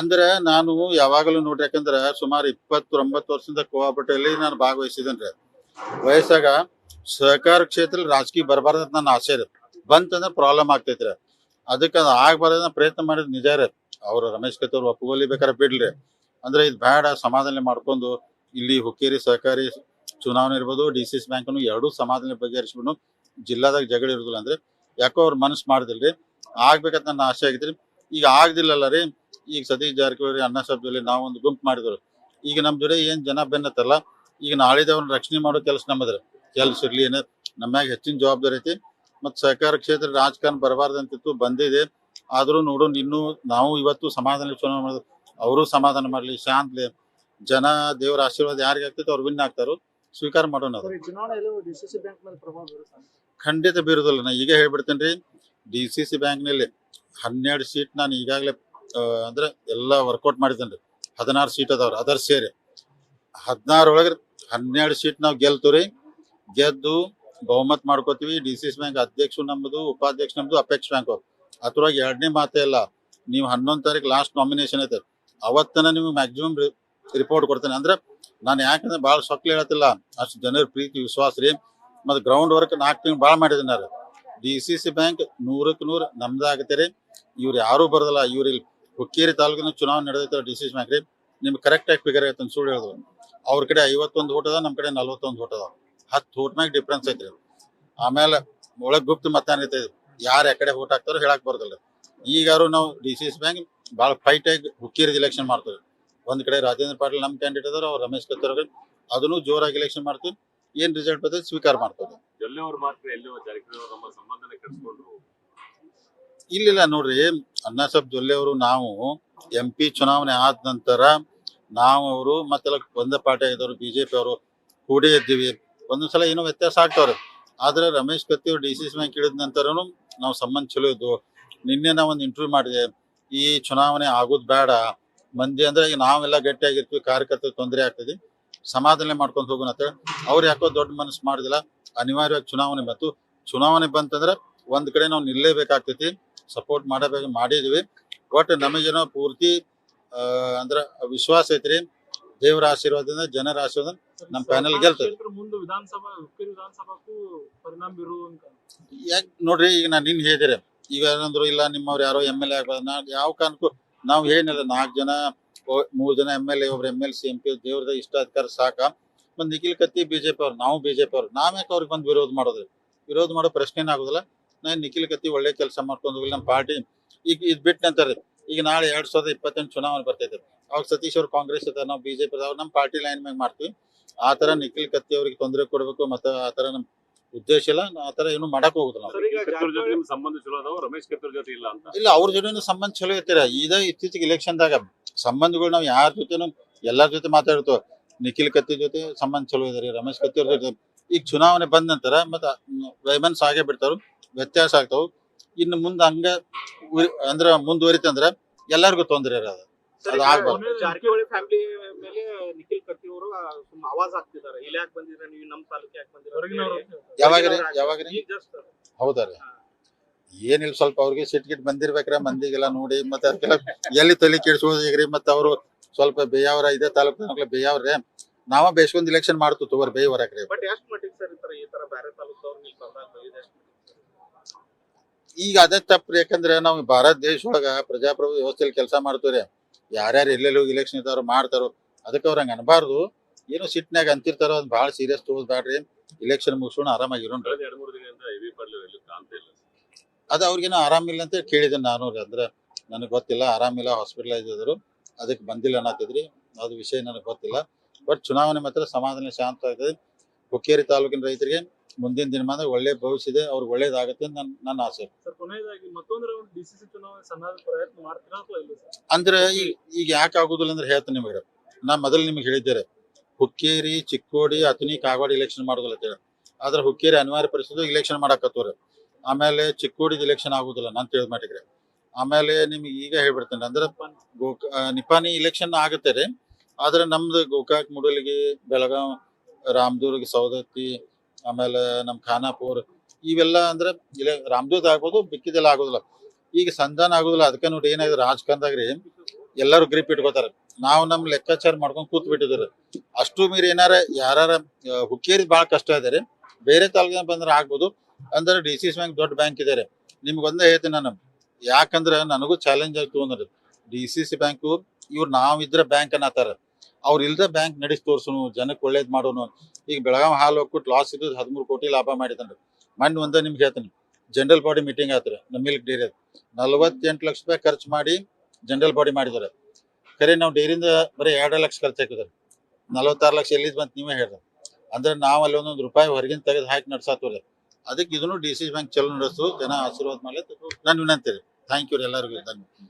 ಅಂದ್ರೆ ನಾನು ಯಾವಾಗಲೂ ನೋಡ್ರಿ, ಯಾಕಂದ್ರ ಸುಮಾರು ಇಪ್ಪತ್ತೊಂಬತ್ತು ವರ್ಷದಿಂದ ಕೋಆಪರೇಟಿವ್ ನಾನು ಭಾಗವಹಿಸಿದ್ದೇನ್ರಿ ವಯಸ್ಸಾಗ ಸಹಕಾರ ಕ್ಷೇತ್ರ ರಾಜಕೀಯ ಬರಬಾರ್ದು ನನ್ನ ಆಸೆ ರೀ. ಬಂತಂದ್ರೆ ಪ್ರಾಬ್ಲಮ್ ಆಗ್ತೈತ್ರಿ ಅದಕ್ಕೆ ಅದು ಆಗ್ಬಾರ್ದ ಪ್ರಯತ್ನ ಮಾಡಿದ್ ನಿಜ ರೀ. ಅವ್ರು ರಮೇಶ್ ಕತ್ತವ್ರು ಒಪ್ಪುಗೋಲಿ ಬೇಕಾದ್ರೆ ಬಿಡ್ಲಿ ಅಂದ್ರೆ ಇದು ಬೇಡ, ಸಮಾಧಾನ ಮಾಡ್ಕೊಂಡು ಇಲ್ಲಿ ಹುಕ್ಕೇರಿ ಸಹಕಾರಿ ಚುನಾವಣೆ ಇರ್ಬೋದು, ಡಿ ಸಿ ಸಿ ಬ್ಯಾಂಕ್ನು ಎರಡೂ ಸಮಾಧಾನ ಬಗೆಹರಿಸ್ಬಿಟ್ಟು ಜಿಲ್ಲಾದಾಗ ಜಗಳ ಇರೋದಿಲ್ಲ ಅಂದ್ರೆ ಯಾಕೋ ಅವ್ರ ಮನಸ್ಸು ಮಾಡ್ದಿಲ್ರಿ. ಆಗ್ಬೇಕಂತ ನನ್ನ ಆಸೆ ಆಗಿದ್ರಿ ಈಗ ಆಗ್ದಿಲ್ಲಲ್ಲ ರೀ. ಈಗ ಸತೀಶ್ ಜಾರಕಿಹೊಳಿ ಅಣ್ಣ ಸಭೆಯಲ್ಲಿ ನಾವು ಒಂದು ಗುಂಪು ಮಾಡಿದ್ರು. ಈಗ ನಮ್ಮ ಜೊತೆ ಏನ್ ಜನ ಬೆನ್ನತ್ತಲ್ಲ ಈಗ ನಾಳಿದವ್ರನ್ನ ರಕ್ಷಣೆ ಮಾಡೋ ಕೆಲಸ ನಮ್ಮದ್ರೆ. ಕೆಲಸ ಇರಲಿ ಏನ ನಮ್ಮಾಗ ಹೆಚ್ಚಿನ ಜವಾಬ್ದಾರಿ ಐತಿ. ಮತ್ ಸಹಕಾರ ಕ್ಷೇತ್ರ ರಾಜಕಾರಣ ಬರಬಾರ್ದಂತಿತ್ತು ಬಂದಿದೆ. ಆದ್ರೂ ನೋಡೋಣ ಇನ್ನೂ ನಾವು ಇವತ್ತು ಸಮಾಧಾನ ಚುನಾವಣೆ ಮಾಡೋದು ಅವರು ಸಮಾಧಾನ ಮಾಡ್ಲಿ ಶಾಂತಲಿ. ಜನ ದೇವರ ಆಶೀರ್ವಾದ ಯಾರಿಗೆ ಆಗ್ತೈತೆ ಅವ್ರು ವಿನ್ ಆಗ್ತಾರೋ. ಸ್ವೀಕಾರ ಮಾಡೋಣ ಖಂಡಿತ ಬೀರುದಿಲ್ಲ. ನಾ ಈಗ ಹೇಳ್ಬಿಡ್ತೇನೆ ರೀ ಡಿ ಸಿ ಸಿ ಬ್ಯಾಂಕ್ನಲ್ಲಿ ಹನ್ನೆರಡು ಸೀಟ್ ನಾನು ಈಗಾಗಲೇ ಅಂದ್ರೆ ಎಲ್ಲ ವರ್ಕೌಟ್ ಮಾಡಿದನ್ರಿ ಹದಿನಾರು ಸೀಟ್ ಅದಾವ್ರಿ, ಅದರ್ ಸೇರಿ. ಹದಿನಾರು ಒಳಗೆ ಹನ್ನೆರಡು ಸೀಟ್ ನಾವು ಗೆಲ್ತೀವ್ರಿ. ಗೆದ್ದು ಬಹುಮತ ಮಾಡ್ಕೋತೀವಿ. ಡಿ ಬ್ಯಾಂಕ್ ಅಧ್ಯಕ್ಷ ನಮ್ಮದು ಉಪಾಧ್ಯಕ್ಷ ನಮ್ದು ಅಪೇಕ್ಷ ಬ್ಯಾಂಕ್ ಅದ್ರೊಳಗೆ ಎರಡನೇ ಮಾತೇ ಇಲ್ಲ. ನೀವು ಹನ್ನೊಂದು ತಾರೀಕು ಲಾಸ್ಟ್ ನಾಮಿನೇಷನ್ ಐತೆ. ಅವತ್ತನ ನಿಮ್ಗೆ ಮ್ಯಾಕ್ಸಿಮಮ್ ರಿಪೋರ್ಟ್ ಕೊಡ್ತೇನೆ. ಅಂದ್ರೆ ನಾನು ಯಾಕಂದ್ರೆ ಬಹಳ ಸೊಕ್ಲಿ ಹೇಳತ್ತಿಲ್ಲ. ಅಷ್ಟು ಜನರ ಪ್ರೀತಿ, ವಿಶ್ವಾಸ ರೀ. ಮತ್ತೆ ಗ್ರೌಂಡ್ ವರ್ಕ್ ನಾಲ್ಕು ತಿಂಗಳು ಭಾಳ ಮಾಡಿದ್ದಾರೆ ಡಿ ಸಿ ಸಿ ಬ್ಯಾಂಕ್ ನೂರಕ್ಕೆ ನೂರು ನಮ್ದಾಗತ್ತೆ ರೀ. ಇವ್ರು ಯಾರೂ ಬರೋದಿಲ್ಲ. ಇವ್ರು ಹುಕ್ಕೇರಿ ತಾಲೂಕಿನ ಚುನಾವಣೆ ನಡೆದೈತೆ ಡಿ ಸಿ ಮ್ಯಾಕ್ರಿ. ನಿಮ್ಗೆ ಕರೆಕ್ಟ್ ಆಗಿ ಫಿಗರ್ ಐತೆ ಅಂತ ಸುಳ್ಳು ಹೇಳಿದ್ರು. ಅವ್ರ ಕಡೆ ಐವತ್ತೊಂದು ಓಟ್ ಅದ ನಮ್ಮ ಕಡೆ ನಲ್ವತ್ತೊಂದು ಓಟ್ ಅದ ಹತ್ತು ಓಟ್ ಮ್ಯಾಗ ಡಿಫ್ರೆನ್ಸ್ ಐತ್ರಿ ಆಮೇಲೆ ಒಳಗೆ ಗುಪ್ತ ಮತದಾನ ಯಾರು ಯಾಕಡೆ ಓಟ್ ಹಾಕ್ತಾರೋ ಹೇಳಕ್ ಬರೋದಿಲ್ಲ. ಈಗಾರು ನಾವು ಡಿ ಸಿ ಬ್ಯಾಂಕ್ ಭಾಳ ಫೈಟ್ ಆಗಿ ಹುಕ್ಕೇರಿದ ಇಲೆಕ್ಷನ್ ಮಾಡ್ತೀವಿ. ಒಂದ್ ಕಡೆ ರಾಜೇಂದ್ರ ಪಾಟೀಲ್ ನಮ್ಮ ಕ್ಯಾಂಡಿಡೇಟ್ ಅದಾರ, ಅವ್ರು ರಮೇಶ್ ಕತ್ತೂರ್ ಅದನ್ನು ಜೋರಾಗಿ ಎಲೆಕ್ಷನ್ ಮಾಡ್ತೀವಿ. ಏನ್ ರಿಸಲ್ಟ್ ಬರ್ತದೆ ಸ್ವೀಕಾರ ಮಾಡ್ತದೆ ಎಲ್ಲೋ ಎಲ್ಲೋ ಜಾರಕಿಹೊಳಿ ನಮ್ಮ ಸಂಬಂಧನ ಕೆಡಿಸ್ಕೊಂಡ್ರು. ಇಲ್ಲಿಲ್ಲ ನೋಡ್ರಿ, ಅಣ್ಣಾ ಸಾಹೇಬ್ ಜೊಲ್ಲೆ ಅವರು ನಾವು ಎಂ ಪಿ ಚುನಾವಣೆ ಆದ ನಂತರ ನಾವು ಅವರು ಮತ್ತೆಲ್ಲ ಒಂದೇ ಪಾರ್ಟಿ ಆಗಿದ್ದವರು ಬಿಜೆಪಿ ಅವರು ಕೂಡಿ ಇದ್ದೀವಿ. ಒಂದೊಂದ್ಸಲ ಏನೋ ವ್ಯತ್ಯಾಸ ಆಗ್ತಾವ್ರೆ. ಆದ್ರೆ ರಮೇಶ್ ಕತ್ತಿ ಅವರು ಡಿ ಸಿ ಸಿ ಬ್ಯಾಂಕ್ ಇಳಿದ ನಂತರನು ನಾವು ಸಂಬಂಧ ಚಲೋ ಇದ್ವು. ನಿನ್ನೆ ನಾವು ಒಂದು ಇಂಟರ್ವ್ಯೂ ಮಾಡಿದೆ. ಈ ಚುನಾವಣೆ ಆಗೋದು ಬೇಡ. ಮಂದಿ ಅಂದ್ರೆ ಈಗ ನಾವೆಲ್ಲ ಗಟ್ಟಿಯಾಗಿರ್ತೀವಿ, ಕಾರ್ಯಕರ್ತರು ತೊಂದರೆ ಆಗ್ತದೆ. ಸಮಾಧಾನ ಮಾಡ್ಕೊಂಡು ಹೋಗೋಣ ಅಂತ ಅವ್ರು ಯಾಕೋ ದೊಡ್ಡ ಮನಸ್ಸು ಮಾಡುದಿಲ್ಲ. ಅನಿವಾರ್ಯವಾಗಿ ಚುನಾವಣೆ ಬಂತು. ಚುನಾವಣೆ ಬಂತಂದ್ರೆ ಒಂದ್ ಕಡೆ ನಾವು ನಿಲ್ಲೇಬೇಕಾಗ್ತೈತಿ. ಸಪೋರ್ಟ್ ಮಾಡಬೇಕು ಮಾಡಿದ್ವಿ. ಒಟ್ಟು ನಮಗೇನೋ ಪೂರ್ತಿ ಅಂದ್ರೆ ಅಂದ್ರ ವಿಶ್ವಾಸ ಐತ್ರಿ. ದೇವರ ಆಶೀರ್ವಾದದಿಂದ ಜನರ ಆಶೀರ್ವಾದ ನಮ್ಮ ಪ್ಯಾನಲ್ ಗೆಲ್ತದೆ. ಯಾಕೆ ನೋಡ್ರಿ ಈಗ ನಾನು ನಿನ್ ಹೇಳಿದ್ರೆ. ಈಗ ಏನಂದ್ರು ಇಲ್ಲ ನಿಮ್ಮವ್ರು ಯಾರೋ ಎಂ ಎಲ್ ಎ ಆಗ್ಬೋದು ನಾ ಯಾವ ಕಾರಣಕ್ಕೂ ನಾವು ಏನಿಲ್ಲ ನಾಲ್ಕು ಜನ ಮೂರು ಜನ ಎಂ ಎಲ್ ಎ ಒಬ್ರು M L C M P ದೇವ್ರದ ಇಷ್ಟ ಅಧಿಕಾರ ಸಾಕ. ಒಂದ್ ನಿಖಿಲ್ ಕತ್ತಿ ಬಿಜೆಪಿ ಅವ್ರು ನಾವು ಬಿಜೆಪಿ ಅವ್ರು. ನಾವ್ಯಾಕೆ ಅವ್ರಿಗೆ ಬಂದು ವಿರೋಧ ಮಾಡೋದ್ರಿ ವಿರೋಧ ಮಾಡೋ ಪ್ರಶ್ನೆನೇ ಆಗುದಿಲ್ಲ. ನಾನು ನಿಖಿಲ್ ಕತ್ತಿ ಒಳ್ಳೆ ಕೆಲಸ ಮಾಡ್ಕೊಂಡು ಹೋಗಿ ನಮ್ಮ ಪಾರ್ಟಿ. ಈಗ ಇದ್ ಬಿಟ್ಟು ನಂತರ ಈಗ ನಾಳೆ ಎರಡ್ ಸಾವಿರದ ಇಪ್ಪತ್ತೆಂಟು ಚುನಾವಣೆ ಬರ್ತೈತೆ. ಅವಾಗ ಸತೀಶ್ ಅವ್ರು ಕಾಂಗ್ರೆಸ್ ಅದ ನಾವು ಬಿಜೆಪಿ ಅದಾವ ನಮ್ಮ ಪಾರ್ಟಿ ಲೈನ್ ಮ್ಯಾಗ ಮಾಡ್ತೀವಿ. ಆ ತರ ನಿಖಿಲ್ ಕತ್ತಿ ಅವ್ರಿಗೆ ತೊಂದರೆ ಕೊಡಬೇಕು ಮತ್ತೆ ಆ ತರ ನಮ್ ಉದ್ದೇಶ ಇಲ್ಲ ಆ ತರ ಏನು ಮಾಡಕ್ ಹೋಗುದಿಲ್ಲ ನಾವು ಇಲ್ಲ ಅವ್ರ ಜೊತೆ ಸಂಬಂಧ ಚಲೋ ಇರ್ತೀರ. ಇದ ಇತ್ತೀಚೆಗೆ ಎಲೆಕ್ಷನ್ದಾಗ ಸಂಬಂಧಗಳು ನಾವು ಯಾರ ಜೊತೆನೂ ಎಲ್ಲಾರ ಜೊತೆ ಮಾತಾಡ್ತೇವೆ. ನಿಖಿಲ್ ಕತ್ತಿ ಜೊತೆ ಸಂಬಂಧ ಚಲೋ ಇದಾರೆ ರಮೇಶ್ ಕತ್ತಿ ಅವ್ರ ಜೊತೆ. ಈಗ ಚುನಾವಣೆ ಬಂದ ನಂತರ ಮತ್ತ ವೈಮನ್ಸ್ ಆಗೇ ಬಿಡ್ತಾರು ವ್ಯತ್ಯಾಸ ಆಗ್ತಾವ. ಇನ್ನು ಮುಂದೆ ಹಂಗ ಉರಿ- ಅಂದ್ರ ಮುಂದುವರಿತಂದ್ರ ಎಲ್ಲರಿಗೂ ತೊಂದರೆ ಇರೋದು. ಅದು ಆಗ್ಬಾರ್ದು. ಜಾರಕಿಹೊಳಿ ಫ್ಯಾಮಿಲಿ ಮೇಲೆ ನಿಖಿಲ್ ಕತ್ತಿ ಅವರು ಸುಮ್ಮ ಆವಾಜ್ ಹಾಕ್ತಿದ್ದಾರೆ. ಇಲ್ಲಿ ಯಾಕೆ ಬಂದಿದ್ರೆ ನೀವು? ನಮ್ಮ ತಾಲೂಕು ಯಾಕೆ ಬಂದಿದ್ರೆ ಯಾವಾಗ್ರಿ ಯಾವಾಗ್ರಿ? ಈಗ ಜಸ್ಟ್ ಹೌದಾ ಏನಿಲ್ಲ ಸ್ವಲ್ಪ ಅವ್ರಿಗೆ ಸಿಟ್ ಗಿಟ್ ಬಂದಿರ್ಬೇಕ್ರ ಮಂದಿಗೆಲ್ಲ ನೋಡಿ ಮತ್ತೆ ಅದಕ್ಕೆಲ್ಲ ಎಲ್ಲಿ ತಲೆ ಕೆಡಿಸೋದು ಈಗ್ರಿ ಮತ್ತೆ ಅವರು ಸ್ವಲ್ಪ ಬೇಯಾವ್ರ ಇದೇ ತಾಲೂಕು ಬೇಯಾವ್ರೆ. ನಾವ ಬೇಸ್ಕೊಂಡ್ ಇಲೆಕ್ಷನ್ ಮಾಡ್ತು ತಗೋರ್ ಬೇಯ್ ಹೊರಕ್ರಿ. ಬಟ್ ಎಷ್ಟು ಮಟ್ಟಿಗೆ ಸರ್ ಈ ತರ ಈ ತರ ಬೇರೆ ತಾಲೂಕವ್ರು ನೀವು ಬಂದಾಗ ಎಷ್ಟು ಈಗ ಅದೇ ತಪ್ಪ್ರಿ ಯಾಕಂದ್ರೆ ನಾವು ಭಾರತ ದೇಶ ಒಳಗ ಪ್ರಜಾಪ್ರಭು ವ್ಯವಸ್ಥೆಯಲ್ಲಿ ಕೆಲಸ ಮಾಡ್ತೀವ್ರಿ ಯಾರ್ಯಾರು ಎಲ್ಲೆಲ್ಲಿ ಹೋಗಿ ಇಲೆಕ್ಷನ್ ಇದ್ದಾರೋ ಮಾಡ್ತಾರೋ, ಅದಕ್ಕೆ ಅವ್ರ ಹಂಗ ಅನ್ಬಾರ್ದು. ಏನೋ ಸಿಟ್ನಾಗ ಅಂತಿರ್ತಾರೋ, ಅದು ಭಾಳ ಸೀರಿಯಸ್ ತಗೋದ್ ಬ್ಯಾಡ್ರಿ ಇಲೆಕ್ಷನ್ ಮುಗಿಸೋಣ ಆರಾಮಾಗಿ ಕಳೆದ ಎರಡ್ ಮೂರು ದಿನದಿಂದ ಎವಿ ಪಾಟೀಲ್ ಎಲ್ಲೂ ಕಾಣ್ತಾ ಇಲ್ಲ ಅದು ಅವ್ರಿಗೇನೋ ಆರಾಮಿಲ್ಲ ಅಂತ ಕೇಳಿದೆ ನಾನು ಅಂದ್ರೆ ನನಗೆ ಗೊತ್ತಿಲ್ಲ, ಆರಾಮಿಲ್ಲ ಹಾಸ್ಪಿಟಲೈಸ್ ಇದ್ರು. ಅದಕ್ಕೆ ಬಂದಿಲ್ಲ ಅನ್ನತ್ತಿದ್ರಿ ಅದು ವಿಷಯ ನನಗೆ ಗೊತ್ತಿಲ್ಲ. ಬಟ್ ಚುನಾವಣೆ ಮಾತ್ರ ಸಮಾಧಾನ ಶಾಂತ ಆಗ್ತದೆ ಹುಕ್ಕೇರಿ ತಾಲೂಕಿನ ರೈತರಿಗೆ ಮುಂದಿನ ದಿನಮಾನ ಒಳ್ಳೆ ಭವಿಷ್ಯ ಇದೆ ಅವ್ರಿಗೆ ಒಳ್ಳೇದಾಗತ್ತೆ ನನ್ನ ನನ್ನ ಆಸೆ. ಅಂದ್ರೆ ಈಗ ಈಗ ಯಾಕೆ ಆಗುದಿಲ್ಲ ಅಂದ್ರೆ ಹೇಳ್ತೀನಿ ನಿಮಗೆ. ನಾ ಮೊದಲು ನಿಮಗೆ ಹೇಳಿದ್ದೇನೆ ಹುಕ್ಕೇರಿ ಚಿಕ್ಕೋಡಿ ಅತನಿ ಕಾಗವಾಡ ಇಲೆಕ್ಷನ್ ಮಾಡೋದಿಲ್ಲ ಅಂತ ಹೇಳಿ. ಆದ್ರೆ ಹುಕ್ಕೇರಿ ಅನಿವಾರ್ಯ ಪರಿಸ್ಥಿತಿ ಇಲೆಕ್ಷನ್ ಮಾಡಾಕತ್ತವ್ರೆ. ಆಮೇಲೆ ಚಿಕ್ಕೋಡಿದ ಇಲೆಕ್ಷನ್ ಆಗುದಿಲ್ಲ ನಾನು ತಿಳಿದ ಮಟ್ಟಿಗೆ ಆಮೇಲೆ ನಿಮ್ಗೆ ಈಗ ಹೇಳ್ಬಿಡ್ತೇನೆ ಅಂದ್ರೆ ಗೋಕ ನಿಪಾನಿ ಇಲೆಕ್ಷನ್ ಆಗುತ್ತೆ ರೀ. ಆದ್ರೆ ನಮ್ದು ಗೋಕಾಕ್ ಮೂಡಲಿಗೆ ಬೆಳಗಾವ್ ರಾಮದುರ್ಗ್ ಸೌದತ್ತಿ ಆಮೇಲೆ ನಮ್ ಖಾನಾಪುರ್, ಇವೆಲ್ಲ ಅಂದ್ರೆ ಇಲ್ಲ ರಾಮದೂತ್ ಆಗ್ಬೋದು, ಬಿಕ್ಕಿದೆಲ್ಲ ಆಗೋದಿಲ್ಲ. ಈಗ ಸಂಧಾನ ಆಗೋದಿಲ್ಲ, ಅದಕ್ಕೆ ನೋಡಿ ಏನಾಗಿದೆ ರಾಜಕಾರಣದಾಗ ರೀ ಎಲ್ಲರೂ ಗ್ರಿಪ್ ಇಟ್ಕೋತಾರೆ. ನಾವು ನಮ್ ಲೆಕ್ಕಾಚಾರ ಮಾಡ್ಕೊಂಡು ಕೂತ್ ಬಿಟ್ಟಿದ್ರು ಅಷ್ಟು ಮೀರಿ ಏನಾರ ಯಾರ ಹುಕ್ಕೇರಿ ಬಹಳ ಕಷ್ಟ ಇದೆ ಬೇರೆ ತಾಲೂಕಿನ ಬಂದ್ರೆ ಆಗ್ಬೋದು. ಅಂದ್ರೆ ಡಿ ಸಿ ಬ್ಯಾಂಕ್ ದೊಡ್ಡ ಬ್ಯಾಂಕ್ ಇದೆ ನಿಮ್ಗೆ ಒಂದೇ ಹೇಳ್ತೀನಿ ನಾನು. ಯಾಕಂದ್ರೆ ನನಗೂ ಚಾಲೆಂಜ್ ಆಯ್ತು ಅಂದ್ರೆ ಡಿ ಸಿ ಸಿ ಬ್ಯಾಂಕು, ಇವ್ರು ನಾವ್ ಇದ್ರ ಬ್ಯಾಂಕ್ ಅನ್ನತ್ತಾರ ಅವ್ರ ಇಲ್ದ ಬ್ಯಾಂಕ್ ನಡೆಸಿ ತೋರ್ಸುನು ಜನಕ್ಕೆ ಒಳ್ಳೇದ್ ಮಾಡೋನು. ಈಗ ಬೆಳಗಾವಿ ಹಾಲು ಹೋಗ್ಬಿಟ್ಟು ಲಾಸ್ ಇದ್ದು ಹದಿಮೂರು ಕೋಟಿ ಲಾಭ ಮಾಡಿದನ್ರಿ ಮೊನ್ನೆ ಒಂದ ನಿಮ್ಗೆ ಹೇಳ್ತೀನಿ. ಜನರಲ್ ಬಾಡಿ ಮೀಟಿಂಗ್ ಆತ್ರಿ ನಮ್ಮ ಮಿಲ್ಕ್ ಡೈರಿ ನಲ್ವತ್ತೆಂಟು ಲಕ್ಷ ರೂಪಾಯಿ ಖರ್ಚು ಮಾಡಿ ಜನರಲ್ ಬಾಡಿ ಮಾಡಿದಾರೆ. ಖರೆ ನಾವು ಡೈರಿಂದ ಬರೀ ಎರಡು ಲಕ್ಷ ಖರ್ಚು ಹಾಕಿದಾರೆ. ನಲವತ್ತಾರು ಲಕ್ಷ ಎಲ್ಲಿದ್ ಬಂತ ನೀವೇ ಹೇಳ್ರಿ. ಅಂದ್ರೆ ನಾವು ಅಲ್ಲಿ ಒಂದೊಂದು ರೂಪಾಯಿ ಹೊರಗಿನ ತೆಗೆದು ಹಾಕಿ ನಡ್ಸಾತವ್ರಿ ಅದಕ್ಕೆ ಇದನ್ನು ಡಿ ಸಿ ಬ್ಯಾಂಕ್ ಚಲೋ ನಡೆಸು ಜನ ಆಶೀರ್ವಾದ ಮೇಲೆ ನಾನು ವಿನಂತಿ ಥ್ಯಾಂಕ್ ಯು ಎಲ್ಲರಿಗೂ. ಧನ್ಯವಾದ.